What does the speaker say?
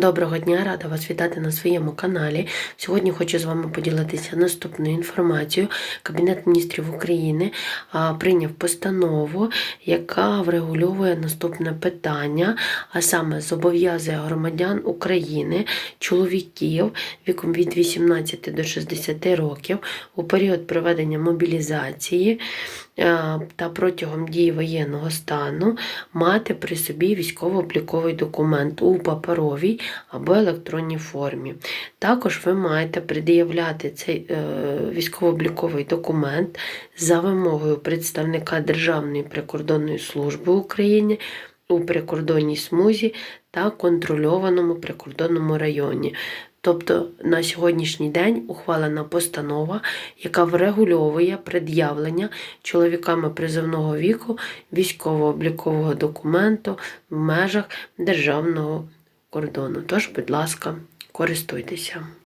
Доброго дня, рада вас вітати на своєму каналі. Сьогодні хочу з вами поділитися наступною інформацією. Кабінет міністрів України прийняв постанову, яка врегульовує наступне питання, а саме зобов'язує громадян України, чоловіків віком від 18 до 60 років у період проведення мобілізації та протягом дії воєнного стану мати при собі військово-обліковий документ у паперовій або електронній формі. Також ви маєте пред'являти цей е, військово-обліковий документ за вимогою представника Державної прикордонної служби України у прикордонній смузі та контрольованому прикордонному районі. Тобто на сьогоднішній день ухвалена постанова, яка врегульовує пред'явлення чоловіками призовного віку військово-облікового документу в межах державного кордону. Тож, будь ласка, користуйтеся.